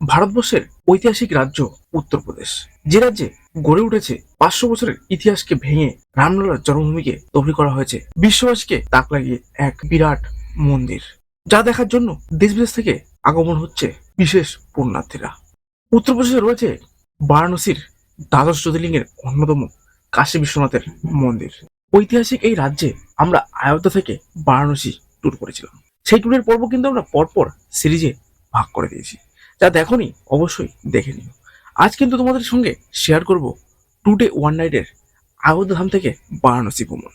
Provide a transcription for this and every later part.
ভারতবর্ষের ঐতিহাসিক রাজ্য উত্তরপ্রদেশ যে রাজ্যে গড়ে উঠেছে পাঁচশো বছরের ইতিহাসকে ভেঙে রামলালার জন্মভূমিকে তৈরি করা হয়েছে, বিশ্ববাসীকে তাক লাগিয়ে এক বিরাট মন্দির, যা দেখার জন্য দেশ বিদেশ থেকে আগমন হচ্ছে বিশেষ পুণ্যার্থীরা। উত্তরপ্রদেশে রয়েছে বারাণসীর দ্বাদশ জ্যোতির্লিঙ্গের অন্যতম কাশী বিশ্বনাথের মন্দির। ঐতিহাসিক এই রাজ্যে আমরা আয়োধ্যা থেকে বারাণসী ট্যুর করেছিলাম। সেই ট্যুরের পর্ব কিন্তু আমরা পরপর সিরিজে ভাগ করে দিয়েছি। যা দেখোনি, অবশ্যই দেখে নিও। আজ কিন্তু তোমাদের সঙ্গে শেয়ার করব টু ডে ওয়ান নাইটের আয়োধ্যা ধাম থেকে বারাণসী ভ্রমণ।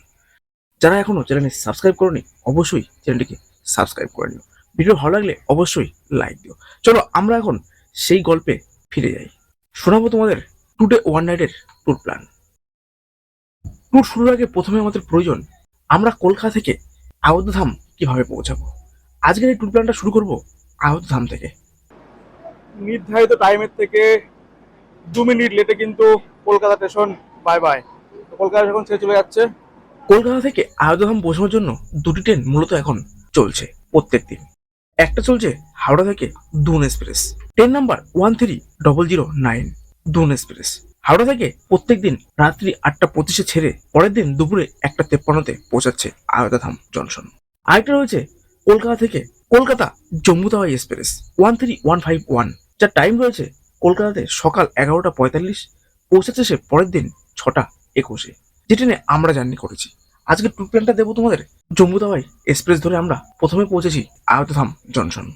যারা এখনও চ্যানেলটি সাবস্ক্রাইব করনি, অবশ্যই চ্যানেলটিকে সাবস্ক্রাইব করে নিও। ভিডিও ভালো লাগলে অবশ্যই লাইক দিও। চলো, আমরা এখন সেই গল্পে ফিরে যাই। শোনাবো তোমাদের টু ডে ওয়ান নাইটের ট্যুর প্ল্যান ট্যুর শুরুর আগে প্রথমে আমাদের প্রয়োজন, আমরা কলকাতা থেকে আয়োধ্যা ধাম কীভাবে পৌঁছাবো? আজকের এই ট্যুর প্ল্যানটা শুরু করব আয়োধ্যা ধাম থেকে। নির্ধারিত টাইমের থেকে দু মিনিট লেটে কিন্তু Kolkata station bye bye Kolkata এখন ছেড়ে চলে যাচ্ছে। কলকাতা থেকে আয়োধাম পৌঁছানোর জন্য দুটি ট্রেন মূলত এখন চলছে প্রত্যেক দিন। একটা চলছে হাওড়া থেকে Doon express train number one three double zero nine Doon express Howrah থেকে প্রত্যেক দিন রাত্রি আটটা পঁচিশে ছেড়ে পরের দিন দুপুরে একটা তেপ্পান্নতে পৌঁছাচ্ছে আয়োধাম জংশন। আরেকটা রয়েছে কলকাতা থেকে Kolkata Jammu Tawi express one three one five one যার টাইম রয়েছে কলকাতাতে সকাল এগারোটা পঁয়তাল্লিশ পৌঁছাচ্ছে সে পরের দিন ছটা একুশে। যে ট্রেনে আমরা জার্নি করেছি। আজকে ট্যুর প্ল্যানটা দেবো তোমাদের। জম্মু তাওয়াই এক্সপ্রেস ধরে আমরা প্রথমে পৌঁছেছি আয়তধাম জনসন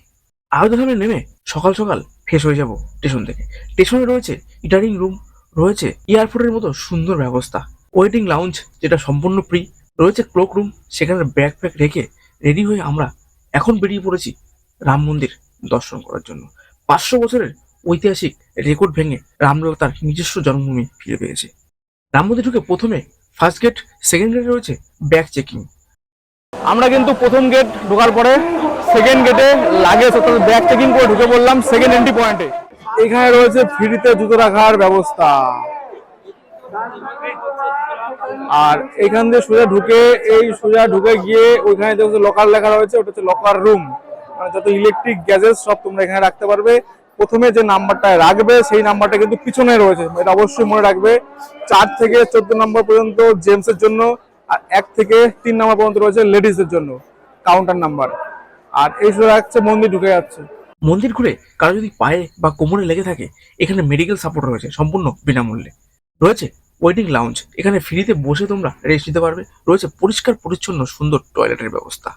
আয়তধামে নেমে সকাল সকাল ফ্রেশ হয়ে যাব স্টেশন থেকে। স্টেশনে রয়েছে ইটারিং রুম রয়েছে এয়ারপোর্টের মতো সুন্দর ব্যবস্থা। ওয়েটিং লাউঞ্জ যেটা সম্পূর্ণ ফ্রি রয়েছে ক্লোক রুম সেখানে ব্যাগ ফ্যাগ রেখে রেডি হয়ে আমরা এখন বেরিয়ে পড়েছি রাম মন্দির দর্শন করার জন্য। পাঁচশো বছরের ঐতিহাসিক রেকর্ড ভেঙে রামলাল তার নিজস্ব জন্মভূমি ফিরে পেয়েছে। রাম মন্দির ঢুকে প্রথমে ফার্স্ট গেট সেকেন্ড গেটে রয়েছে ব্যাগ চেকিং আমরা কিন্তু প্রথম গেট ঢোকার পরে সেকেন্ড গেটে লাগেজ অর্থাৎ ব্যাগ চেকিং করে ঢুকে পড়লাম সেকেন্ড এন্ট্রি পয়েন্টে এখানে রয়েছে ফ্রিতে জুতো রাখার ব্যবস্থা। আর এখান দিয়ে সোজা ঢুকে, এই সোজা ঢুকে গিয়ে ওইখানে দেখছ লকার লেখা রয়েছে, ওটা হচ্ছে লকার রুম মানে যত ইলেকট্রিক গ্যাজেস সব তোমরা এখানে রাখতে পারবে। প্রথমে যে নাম্বারটা রাখবে, সেই নাম্বারটা কিন্তু পিছনে রয়েছে। এটা অবশ্যই মনে রাখবে। চার থেকে চোদ্দ নম্বর পর্যন্ত জেন্টসের জন্য, আর এক থেকে তিন নম্বর পর্যন্ত রয়েছে লেডিসের জন্য কাউন্টার নাম্বার আর এই সোজা রাখছে মন্দির ঢুকে যাচ্ছে। মন্দির ঘুরে কারও যদি পায়ে বা কোমরে লেগে থাকে, এখানে মেডিকেল সাপোর্ট রয়েছে, সম্পূর্ণ বিনামূল্যে। রয়েছে ওয়েটিং লাউঞ্জ এখানে ফ্রিতে বসে তোমরা রেস্ট নিতে পারবে। রয়েছে পরিষ্কার, পরিচ্ছন্ন, সুন্দর টয়লেটের ব্যবস্থা।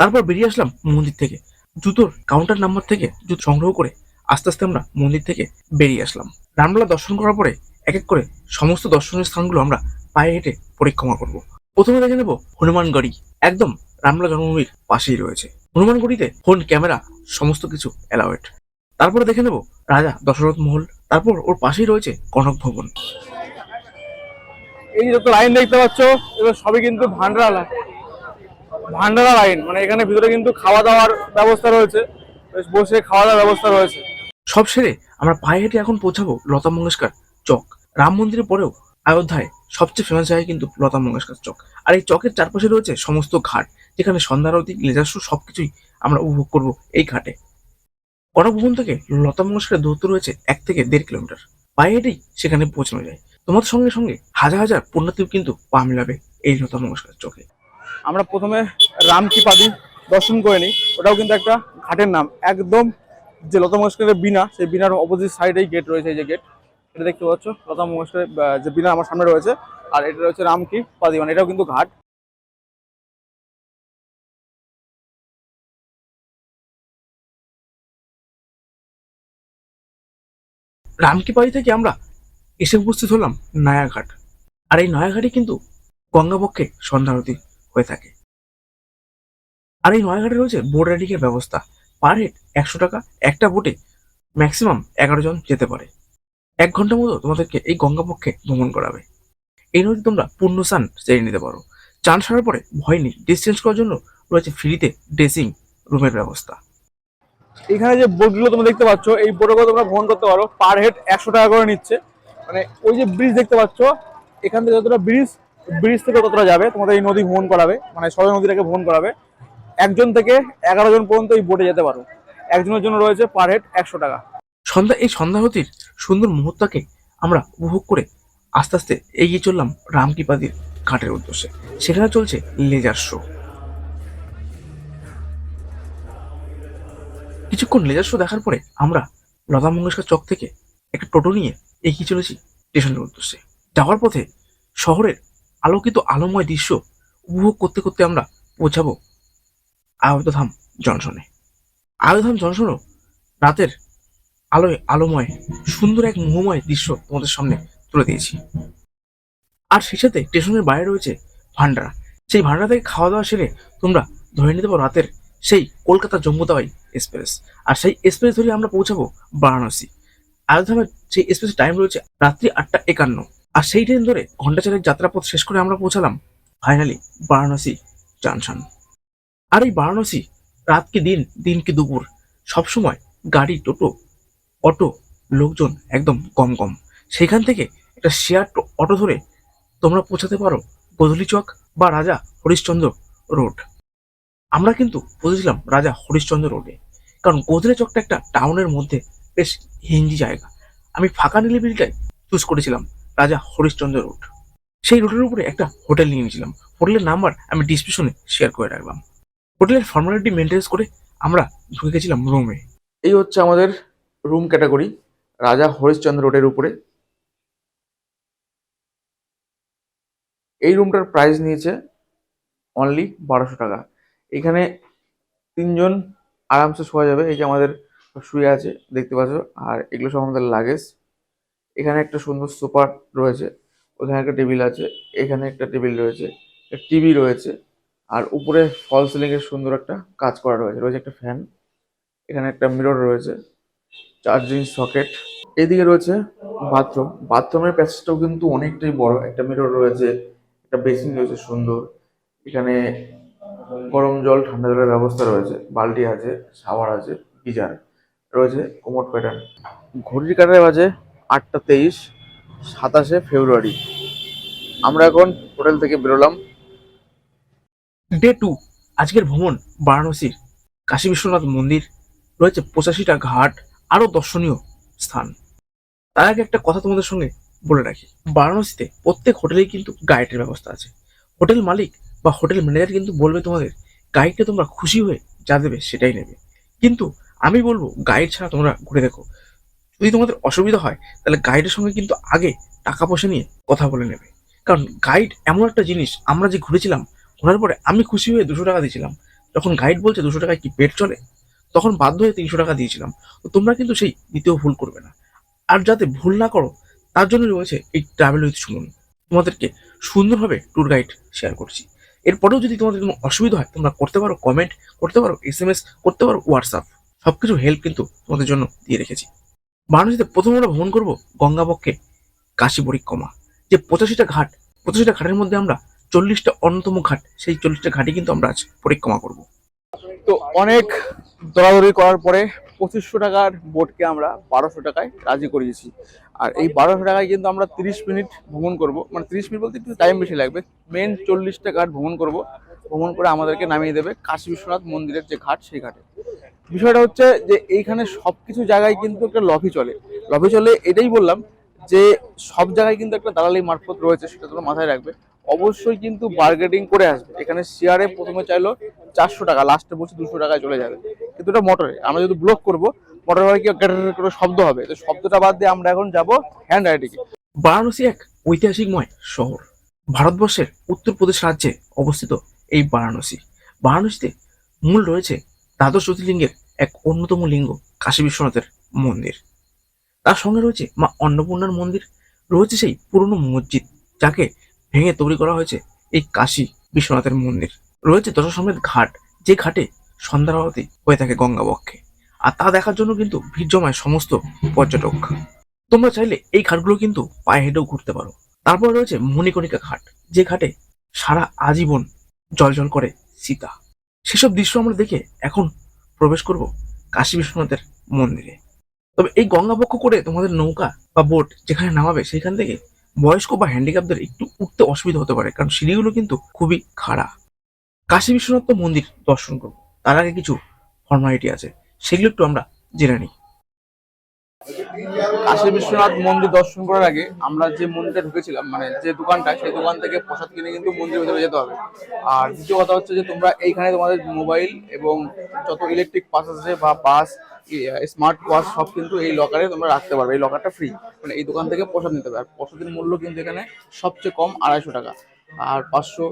তারপর বেরিয়ে আসলাম মন্দির থেকে। জুতোর কাউন্টার নাম্বার থেকে জুতো সংগ্রহ করে আস্তে আস্তে আমরা মন্দির থেকে বেরিয়ে আসলাম। রামলালা দর্শন করার পরে এক এক করে সমস্ত দর্শনীয় স্থানগুলো আমরা পায়ে হেঁটে পরিক্রমা করব। প্রথমে দেখে নেব হনুমানগড়ি। একদম রামলা জন্মভূমির পাশেই রয়েছে। হনুমানগড়িতে ফোন ক্যামেরা সমস্ত কিছু অ্যালাউয়েড তারপরে দেখে নেব রাজা দশরথ মহল। তারপর ওর পাশেই রয়েছে কনক ভবন। এই যত লাইন দেখতে পাচ্ছ, এগুলো সবই কিন্তু ভান্ডারা লাইন ভান্ডারা লাইন মানে এখানে ভিতরে কিন্তু খাওয়া দাওয়ার ব্যবস্থা রয়েছে। বসে খাওয়া দাওয়ার ব্যবস্থা রয়েছে। সব সেরে আমরা পায়ে হেঁটে এখন পৌঁছাবো লতা মঙ্গেশকর চক। রাম মন্দিরের পরেও অযোধ্যায় সবচেয়ে ফেমাস জায়গা কিন্তু লতা মঙ্গেশকর চক। আর এই চকের চারপাশে রয়েছে সমস্ত ঘাট, যেখানে সন্ধ্যারতি লেজার শো সবকিছুই আমরা উপভোগ করব এই ঘাটে। কনক ভবন থেকে লতা মঙ্গেশকরের দূরত্ব রয়েছে এক থেকে দেড় কিলোমিটার। পায়ে হেঁটেই সেখানে পৌঁছানো যায়। তোমাদের সঙ্গে সঙ্গে হাজার হাজার পুণ্যার্থীও কিন্তু পা মিলাবে এই লতা মঙ্গেশকর চকে আমরা প্রথমে রামকিপাদি দর্শন করে নিই। ওটাও কিন্তু একটা ঘাটের নাম। একদম যে লতা মঙ্গেশকরের বিনা সেই বিনার অপোজিট সাইডেই গেট রয়েছে এই যে গেট এটা দেখতে পাচ্ছ? লতা মঙ্গেশকরের যে বিনা আমার সামনে রয়েছে। আর এটা রয়েছে রামকি পাদি মানে এটাও কিন্তু ঘাট। রামকিপাড়ি থেকে আমরা এসে উপস্থিত হলাম নয়াঘাট। আর এই নয়াঘাটে কিন্তু গঙ্গাপক্ষে সন্ধ্যারতি হয়ে থাকে। আর এই নয়াঘাটে রয়েছে বোট রাইডিংয়ের ব্যবস্থা। পার হেড একশো টাকা, একটা বোটে ম্যাক্সিমাম এগারো জন যেতে পারে। এক ঘণ্টা মতো তোমাদেরকে এই গঙ্গাপক্ষে ভ্রমণ করাবে। এই নদী তোমরা পূর্ণ স্নান সেরে নিতে পারো। চান সারার পরে ভয় নেই চেঞ্জ করার জন্য রয়েছে ফ্রিতে ড্রেসিং রুমের ব্যবস্থা। এখানে যে বোটগুলো তোমরা দেখতে পাচ্ছ, এই বোটগুলো তোমরা ভ্রমণ করতে পারো। পার হেড একশো টাকা করে নিচ্ছে। মানে ওই যে ব্রিজ দেখতে পাচ্ছ, এখান থেকে যতটা ব্রিজ ব্রিজ থেকে ততটা যাবে। তোমাদের এই নদী ভ্রমণ করাবে মানে সবাই নদীটাকে ভ্রমণ করাবে। একজন থেকে এগারো জন পর্যন্ত এই বোটে যেতে পারো। একজনের জন্য রয়েছে পার হেড একশো টাকা। সন্ধ্যা, এই সন্ধ্যাহতির সুন্দর মুহূর্তকে আমরা উপভোগ করে আস্তে আস্তে এগিয়ে চললাম রামকৃপাদির ঘাটের উদ্দেশ্যে। সেখানে চলছে লেজার শো কিছুক্ষণ লেজার শো দেখার পরে আমরা লতা মঙ্গেশকর চক থেকে একটা টোটো নিয়ে এগিয়ে চলেছি স্টেশনের উদ্দেশ্যে। যাওয়ার পথে শহরের আলোকিত আলোময় দৃশ্য উপভোগ করতে করতে আমরা পৌঁছাবো আয়তধাম জংশনে। আয়তধাম জংশনও রাতের আলোয় আলোময়, সুন্দর এক মোহময় দৃশ্য তোমাদের সামনে তুলে দিয়েছি। আর সেই সাথে স্টেশনের বাইরে রয়েছে ভান্ডারা। সেই ভান্ডারা থেকে খাওয়া দাওয়া সেরে তোমরা ধরে নিতে পারো রাতের সেই কলকাতা জম্মুতাবাই এক্সপ্রেস। আর সেই এক্সপ্রেস ধরে আমরা পৌঁছাবো বারাণসী। আয়োধামের সেই স্পেশাল টাইম রয়েছে রাত্রি আটটা একান্ন। আর সেই ট্রেন ধরে ঘণ্টা চারেক যাত্রাপথ শেষ করে আমরা পৌঁছালাম ফাইনালি বারাণসী জাংশন আর এই বারাণসী রাত কি দিন দিন কি দুপুর সবসময় গাড়ি, টোটো, অটো, লোকজন একদম কম কম। সেখান থেকে একটা শেয়ার অটো ধরে তোমরা পৌঁছাতে পারো বদলি চক বা রাজা হরিশ্চন্দ্র রোড। আমরা কিন্তু পৌঁছেছিলাম রাজা হরিশ্চন্দ্র রোডে। কারণ গোদরে চকটা একটা টাউনের মধ্যে বেশ হিঞ্জি জায়গা। আমি ফাঁকা নিলিবিলিটাই চুজ করেছিলাম, রাজা হরিশ্চন্দ্র রোড সেই রোডের উপরে একটা হোটেল নিয়ে নিয়েছিলাম। হোটেলের নাম্বার আমি ডিসক্রিপশনে শেয়ার করে রাখলাম। হোটেলের ফর্মালিটি মেনটেন্স করে আমরা ঢুকে গেছিলাম রুমে এই হচ্ছে আমাদের রুম ক্যাটাগরি রাজা হরিশ্চন্দ্র রোডের উপরে। এই রুমটার প্রাইস নিয়েছে অনলি বারোশো টাকা। এখানে তিনজন আরামসে শোয়া যাবে। এই যে আমাদের শুয়ে আছে, দেখতে পাচ্ছ। আর এগুলো সব আমাদের লাগেজ এখানে একটা সুন্দর সোফা রয়েছে, ওখানে একটা টেবিল আছে, এখানে একটা টেবিল রয়েছে টিভি রয়েছে, আর উপরে ফল সিলিং এর সুন্দর একটা কাজ করা রয়েছে রয়েছে একটা ফ্যান এখানে একটা মিরর রয়েছে চার্জিং সকেট এদিকে রয়েছে বাথরুম বাথরুমের প্যাসেজটাও কিন্তু অনেকটাই বড়, একটা মিরর রয়েছে, একটা বেসিন রয়েছে সুন্দর, এখানে গরম জল, ঠান্ডা জলের ব্যবস্থা রয়েছে, বালতি আছে শাওয়ার আছে গিজার রয়েছে কোমোড প্যাটার্ন ঘড়ির কাটায় বাজে আটটা তেইশ, সাতাশে ফেব্রুয়ারি। আমরা এখন হোটেল থেকে বেরোলাম। ডে টু আজকের ভ্রমণ বারাণসীর কাশী বিশ্বনাথ মন্দির, রয়েছে পঁচাশিটা ঘাট আরও দর্শনীয় স্থান। তার আগে একটা কথা তোমাদের সঙ্গে বলে রাখি। বারাণসীতে প্রত্যেক হোটেলেই কিন্তু গাইডের ব্যবস্থা আছে। হোটেল মালিক বা হোটেল ম্যানেজার কিন্তু বলবে তোমাদের, গাইডকে তোমরা খুশি হয়ে যা দেবে সেটাই নেবে। কিন্তু আমি বলব গাইড ছাড়া তোমরা ঘুরে দেখো। যদি তোমাদের অসুবিধা হয়, তাহলে গাইডের সঙ্গে কিন্তু আগে টাকা পয়সা নিয়ে কথা বলে নেবে। কারণ গাইড এমন একটা জিনিস, আমরা যে ঘুরেছিলাম, ঘোরার পরে আমি খুশি হয়ে দুশো টাকা দিয়েছিলাম। যখন গাইড বলছে দুশো টাকায় কি পেট চলে? তখন বাধ্য হয়ে তিনশো টাকা দিয়েছিলাম। তো তোমরা কিন্তু সেই দ্বিতীয় ভুল করবে না। আর যাতে ভুল না করো, তার জন্য রয়েছে এই ট্রাভেল উইথ সুমন। তোমাদেরকে সুন্দরভাবে ট্যুর গাইড শেয়ার করছি। এরপরেও যদি তোমাদের কোনো অসুবিধা হয়, তোমরা করতে পারো কমেন্ট করতে পারো এস এম এস করতে পারো হোয়াটসঅ্যাপ সবকিছু হেল্প কিন্তু তোমাদের জন্য দিয়ে রেখেছি। বারাণসীতে প্রথম আমরা ভ্রমণ করব গঙ্গাবক্ষে কাশী পরিক্রমা যে পঁচাশিটা ঘাট, পঁচাশিটা ঘাটের মধ্যে আমরা চল্লিশটা অন্যতম ঘাট, সেই চল্লিশটা ঘাটে কিন্তু আমরা আজ পরিক্রমা করব। তো অনেক দৌড়াদৌড়ি করার পরে পঁচিশশো টাকার বোটকে আমরা বারোশো টাকায় রাজি করিয়েছি আর এই বারোশো টাকায় কিন্তু আমরা তিরিশ মিনিট ভ্রমণ করব। মানে তিরিশ মিনিট বলতে একটু টাইম বেশি লাগবে। মেন চল্লিশটা ঘাট ভ্রমণ করব। ভ্রমণ করে আমাদেরকে নামিয়ে দেবে কাশী বিশ্বনাথ মন্দিরের যে ঘাট, সেই ঘাটে। বিষয়টা হচ্ছে যে এইখানে সব কিছু জায়গায় কিন্তু একটা লভি চলে। লভি চলে এটাই বললাম যে সব জায়গায় কিন্তু একটা দালালি মারফত রয়েছে, সেটা তোমরা মাথায় রাখবে। অবশ্যই কিন্তু বার্গেটিং করে আসবে। এখানে শেয়ারে প্রথমে চাইলো চারশো টাকা লাস্টে বলছে দুশো টাকায় চলে যাবে। কিন্তু এটা মোটরে আমরা যদি ব্লক করব মোটর হয় কি করে শব্দ হবে। তো শব্দটা বাদ দিয়ে আমরা এখন যাব হ্যান্ড রাইডিংয়ে বারাণসী এক ঐতিহাসিকময় শহর। ভারতবর্ষের উত্তরপ্রদেশ রাজ্যে অবস্থিত এই বারাণসী। বারাণসীতে মূল রয়েছে দ্বাদশ জ্যোতির্লিঙ্গের এক অন্যতম লিঙ্গ, কাশী বিশ্বনাথের মন্দির। তার সঙ্গে রয়েছে মা অন্নপূর্ণার মন্দির। রয়েছে সেই পুরনো মসজিদ, যাকে ভেঙে তৈরি করা হয়েছে এই কাশী বিশ্বনাথের মন্দির। রয়েছে দশসমেত ঘাট, যে ঘাটে সন্ধ্যার আরতি হয়ে থাকে গঙ্গাবক্ষে। আর তা দেখার জন্য কিন্তু ভিড় জমায় সমস্ত পর্যটক। তোমরা চাইলে এই ঘাটগুলো কিন্তু পায়ে হেঁটেও ঘুরতে পারো। তারপর রয়েছে মণিকণিকা ঘাট, যে ঘাটে সারা আজীবন জল করে সীতা। সেসব দৃশ্য আমরা দেখে এখন প্রবেশ করব কাশী বিশ্বনাথের মন্দিরে। তবে এই গঙ্গাবক্ষ করে তোমাদের নৌকা বা বোট যেখানে নামাবে সেখান থেকে বয়স্ক বা হ্যান্ডিক্যাপদের একটু উঠতে অসুবিধা হতে পারে, কারণ সিঁড়িগুলো কিন্তু খুবই খাড়া। কাশী বিশ্বনাথ মন্দির দর্শন করব। তার আগে কিছু ফর্মালিটি আছে, সেগুলো একটু আমরা জেনে নিই। কাশী বিশ্বনাথ মন্দির দর্শন করার আগে আমরা যে মন্দিরে ঢুকেছিলাম মানে যে দোকানটা, সেই দোকান থেকে প্রসাদ কিনে কিন্তু মন্দিরের ভিতরে যেতে হবে। আর দ্বিতীয় কথা হচ্ছে যে তোমরা এইখানে তোমাদের মোবাইল এবং যত ইলেকট্রিক পাস আছে বা পাস স্মার্ট ওয়াচ সব কিন্তু এই লকারে তোমরা রাখতে পারবে। এই লকারটা ফ্রি মানে এই দোকান থেকে প্রসাদ নিতে পারবে। আর প্রসাদের মূল্য কিন্তু এখানে সবচেয়ে কম আড়াইশো টাকা। আর পাঁচশো,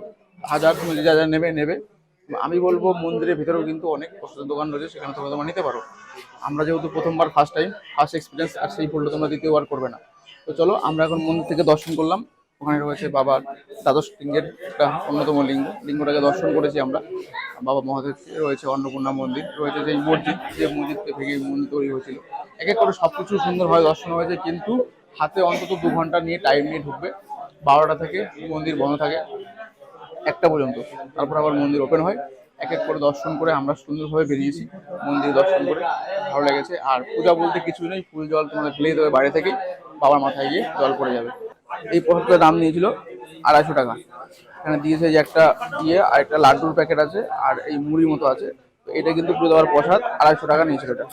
হাজার তুমি যা যা নেবে নেবে। আমি বলব মন্দিরের ভিতরেও কিন্তু অনেক প্রসাদের দোকান রয়েছে, সেখানে তোমরা তোমরা নিতে পারো। আমরা যেহেতু প্রথমবার ফার্স্ট টাইম ফার্স্ট এক্সপিরিয়েন্স আর সেই ভুলটা তোমরা দ্বিতীয়বার করবে না। তো চলো, আমরা এখন মন্দির থেকে দর্শন করলাম। ওখানে রয়েছে বাবার দ্বাদশ লিঙ্গের একটা অন্যতম লিঙ্গ। লিঙ্গটাকে দর্শন করেছি আমরা। বাবা মহাদেব রয়েছে, অন্নপূর্ণা মন্দির রয়েছে যে মসজিদ যে মসজিদ থেকে মন্দির তৈরি হয়েছিল। এক এক করে সব কিছু সুন্দরভাবে দর্শন হয়েছে, কিন্তু হাতে অন্তত দু ঘণ্টা নিয়ে টাইম নিয়ে ঢুকবে। বারোটা থেকে মন্দির বন্ধ থাকে। একটা পর্যন্ত। তারপর আবার মন্দির ওপেন হয়। এক এক করে দর্শন করে আমরা সুন্দরভাবে বেরিয়েছি। মন্দির দর্শন করে ভালো লেগেছে। আর পূজা বলতে কিছুই নেই ফুল জল তোমাদের ফেলে দেবে বাইরে থেকে। বাবার মাথায় গিয়ে জল পড়ে যাবে। এই প্রসাদটার দাম নিয়েছিল আড়াইশো টাকা। এখানে দিয়েছে যে একটা ইয়ে আর একটা লাড্ডুর প্যাকেট আছে, আর এই মুড়ির মতো আছে। তো এটা কিন্তু পুজো দেওয়ার প্রসাদ আড়াইশো টাকা নিয়েছিল এটা।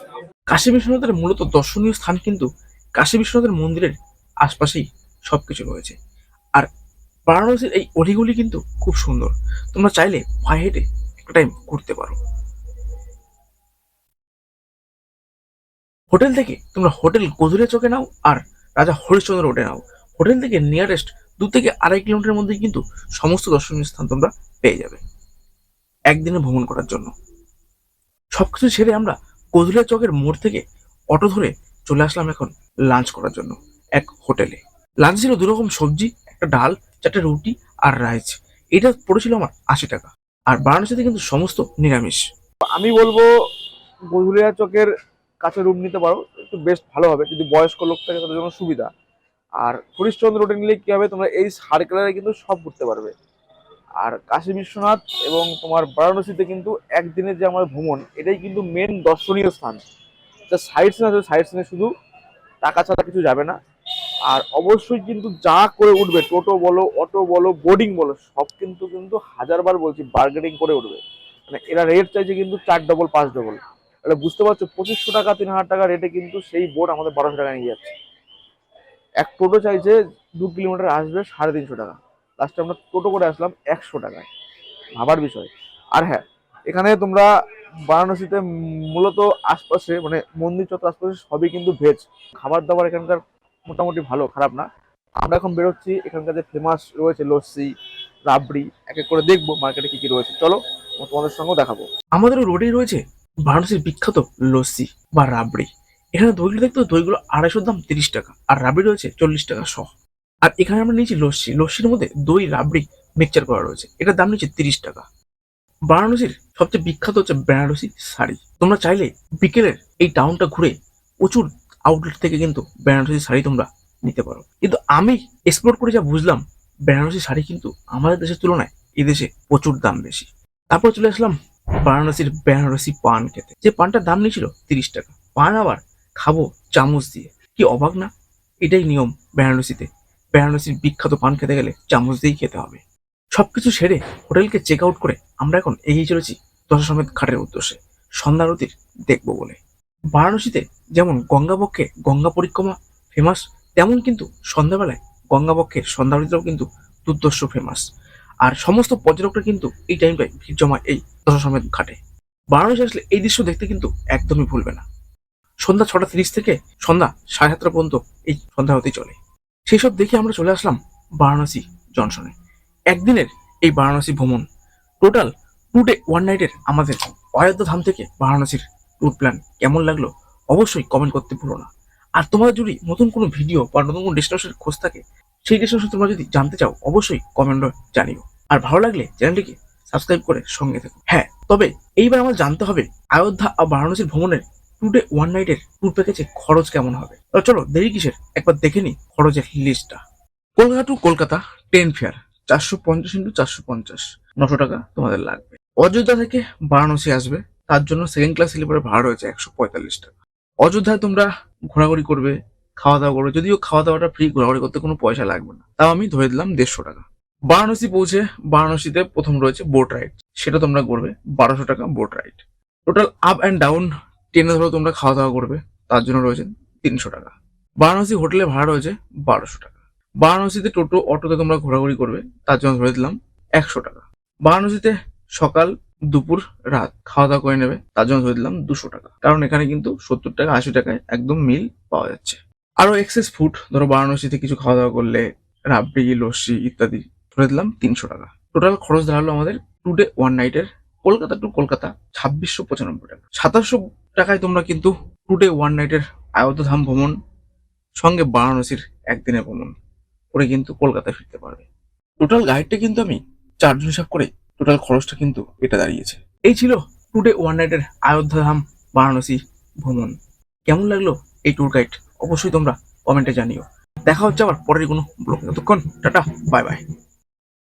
কাশী বিশ্বনাথের মূলত দর্শনীয় স্থান কিন্তু কাশী বিশ্বনাথের মন্দিরের আশপাশেই সবকিছু রয়েছে। বারাণসীর এই অলিগুলি কিন্তু খুব সুন্দর। তোমরা চাইলে পায়ে হেঁটে একটা টাইম ঘুরতে পারো। হোটেল থেকে তোমরা হোটেল গধুরে চোখে নাও আর রাজা হরিশ্চন্দ্র রোডে নাও। হোটেল থেকে নিয়ারেস্ট দু থেকে আড়াই কিলোমিটারের মধ্যে কিন্তু সমস্ত দর্শনীয় স্থান তোমরা পেয়ে যাবে। একদিনে ভ্রমণ করার জন্য। সবকিছু ছেড়ে আমরা গধুলিয়া চকের মোড় থেকে অটো ধরে চলে আসলাম এখন লাঞ্চ করার জন্য এক হোটেলে। লাঞ্চ ছিল দু রকম সবজি, একটা ডাল, চারটে রুটি আর রাইস। এটা পড়েছিল আমার আশি টাকা। আর বারাণসীতে কিন্তু সমস্ত নিরামিষ। আমি বলব গধুলিয়া চকের কাছে রুম নিতে পারো। একটু বেস্ট ভালো হবে, যদি বয়স্ক লোক থাকে তাদের জন্য সুবিধা। আর হরিশ্চন্দ্র রোডে নিলে কি হবে, তোমরা এই সার্কেলারে কিন্তু সব ঘুরতে পারবে। আর কাশী বিশ্বনাথ এবং তোমার বারাণসীতে কিন্তু একদিনের যে আমার ভ্রমণ, এটাই কিন্তু মেন দর্শনীয় স্থান। যা সাইড সিন আছে সাইড সিনে শুধু টাকা ছাড়া কিছু যাবে না। আর অবশ্যই কিন্তু যা করে উঠবে, টোটো বলো, অটো বলো বোর্ডিং বলো, সব কিন্তু কিন্তু হাজারবার বলছি বার্গেনিং করে উঠবে। মানে এরা রেট চাইছে কিন্তু চার ডবল পাঁচ ডবল তাহলে বুঝতে পারছ, পঁচিশশো টাকা, তিন হাজার টাকা রেটে কিন্তু সেই বোর্ড আমাদের বারোশো টাকা নিয়ে যাচ্ছে। এক টোটো চাইছে দু কিলোমিটার আসবে সাড়ে তিনশো টাকা। লাস্টে আমরা টোটো করে আসলাম একশো টাকায়। ভাবার বিষয়। আর হ্যাঁ এখানে তোমরা বারাণসীতে মূলত আশপাশে মানে মন্দির চত্বর আশপাশে সবই কিন্তু ভেজ খাবার দাবার এখানকার মোটামুটি ভালো, খারাপ না। আমরা এখন বেরোচ্ছি, এখানকার যে ফেমাস রয়েছে লস্যি, রাবড়ি, এক এক করে দেখব মার্কেটে কি কি রয়েছে। চলো তোমাদের সঙ্গেও দেখাবো। আমাদের রোডেই রয়েছে বারাণসীর বিখ্যাত লস্যি বা রাবড়ি। এখানে দইগুলো দেখতে দইগুলো আড়াইশোর দাম তিরিশ টাকা, আর রাবড়ি রয়েছে চল্লিশ টাকা সহ আর এখানে আমরা নিয়েছি লস্যি। লস্যির মধ্যে দই, রাবড়ি মিক্সচার করা রয়েছে। এটার দাম নিচ্ছে তিরিশ টাকা। বারাণসীর সবচেয়ে বিখ্যাত হচ্ছে বেনারসি শাড়ি। তোমরা চাইলে বিকেলের এই টাউনটা ঘুরে প্রচুর আউটলেট থেকে কিন্তু বেনারসি শাড়ি তোমরা নিতে পারো। কিন্তু আমি এক্সপ্লোর করে যা বুঝলাম বেনারসি শাড়ি কিন্তু আমাদের দেশের তুলনায় এদেশে প্রচুর দাম বেশি। তারপর চলে আসলাম বারাণসীর বেনারসি পান খেতে। যে পানটার দাম নিয়েছিল তিরিশ টাকা। পান আবার খাব চামচ দিয়ে। কি অবাক না? এটাই নিয়ম বেনারসিতে বেনারসির বিখ্যাত পান খেতে গেলে চামচ দিয়েই খেতে হবে। সবকিছু সেরে হোটেলকে চেক আউট করে আমরা এখন এগিয়ে চলেছি দশা সমেত ঘাটের উদ্দেশ্যে। সন্ধ্যা আরতির দেখব বলে। বারাণসীতে যেমন গঙ্গাবক্ষে গঙ্গা পরিক্রমা ফেমাস তেমন কিন্তু সন্ধ্যাবেলায় গঙ্গাবক্ষের সন্ধ্যা আরতিটাও কিন্তু দুর্দর্শ ফেমাস আর সমস্ত পর্যটকরা কিন্তু এই টাইমটায় ভিড় জমায় এই দশা সমেত ঘাটে। বারাণসী আসলে এই দৃশ্য দেখতে কিন্তু একদমই ভুলবে না। সন্ধ্যা ছটা তিরিশ থেকে সন্ধ্যা সাড়ে সাতটা পর্যন্ত এই সন্ধ্যা হতেই চলে। সেই সব দেখে আমরা চলে আসলাম বারাণসী জংশনে। একদিনের এই বারাণসী ভ্রমণ টোটাল টু ডে ওয়ান নাইটের আমাদের অযোধ্যা ধাম থেকে বারাণসীর ট্যুর প্ল্যান কেমন লাগল অবশ্যই কমেন্ট করতে ভুলো না। আর তোমাদের যদি নতুন কোনো ভিডিও বা নতুন কোনো ডেস্টিনেশনের খোঁজ থাকে, সেই ডেস্টিনেশন তোমরা যদি জানতে চাও, অবশ্যই কমেন্টে জানিও। আর ভালো লাগলে চ্যানেলটিকে সাবস্ক্রাইব করে সঙ্গে থেকো। হ্যাঁ তবে এইবার আমার জানতে হবে অযোধ্যা আর বারাণসীর ভ্রমণের টু ডে ওয়ান নাইটের ট্যুর প্যাকেজে খরচ কেমন হবে? চলো, দেরি কিসের? একবার দেখে নি খরচের লিস্টটা Kolkata to Kolkata train fare চারশো পঞ্চাশ ইন্টু চারশো পঞ্চাশ। নশো টাকা তোমাদের লাগবে। অযোধ্যা থেকে বারাণসী আসবে। তার জন্য সেকেন্ড ক্লাস স্লিপারে ভাড়া রয়েছে একশো পঁয়তাল্লিশ টাকা অযোধ্যায় তোমরা ঘোরাঘুরি করবে খাওয়া দাওয়া করবে, যদিও খাওয়া দাওয়াটা ফ্রি ঘোরাঘুরি করতে কোনো পয়সা লাগবে না। তাও আমি ধরে দিলাম দেড়শো টাকা। বারাণসী পৌঁছে বারাণসীতে প্রথম রয়েছে বোট রাইড সেটা তোমরা করবে বারোশো টাকা boat ride total up and down ট্রেনে ধরো তোমরা খাওয়া দাওয়া করবে, তার জন্য রয়েছে তিনশো টাকা। বারাণসী হোটেলে ভাড়া রয়েছে বারোশো টাকা। বারাণসীতে টোটো, অটোতে তোমরা ঘোরাঘুরি করবে, তার জন্য ধরে দিলাম একশো টাকা। বারাণসীতে সকাল দুপুর রাত খাওয়া দাওয়া করে নেবে। তার জন্য ধরে দিলাম দুশো টাকা। কারণ এখানে কিন্তু সত্তর টাকা, আশি টাকায় একদম মিল পাওয়া যাচ্ছে। আরও এক্সেস ফুড ধরো বারাণসীতে কিছু খাওয়া দাওয়া করলে, রাবড়ি, লস্যি ইত্যাদি ধরে দিলাম তিনশো টাকা। টোটাল খরচ দাঁড়াল আমাদের টু ডে ওয়ান নাইটের কলকাতা টু কলকাতা ছাব্বিশশো পঁচানব্বই টাকা। সাতাশশো টাকায় তোমরা কিন্তু টু ডে ওয়ান নাইটের আয়োধ্যধাম ভ্রমণ, সঙ্গে বারাণসীর একদিনের ভ্রমণ করে কিন্তু কলকাতায় ফিরতে পারবে। টোটাল গাইডটা কিন্তু আমি চারজন হিসাব করে টোটাল খরচটা কিন্তু এটা দাঁড়িয়েছে। এই ছিল টু ডে ওয়ান নাইটের আয়োধ্যাধাম বারাণসী ভ্রমণ। কেমন লাগল এই ট্যুর গাইড অবশ্যই তোমরা কমেন্টে জানিও। দেখা হচ্ছে আবার পরের কোনো ব্লগ ততক্ষণ, টাটা বাই বাই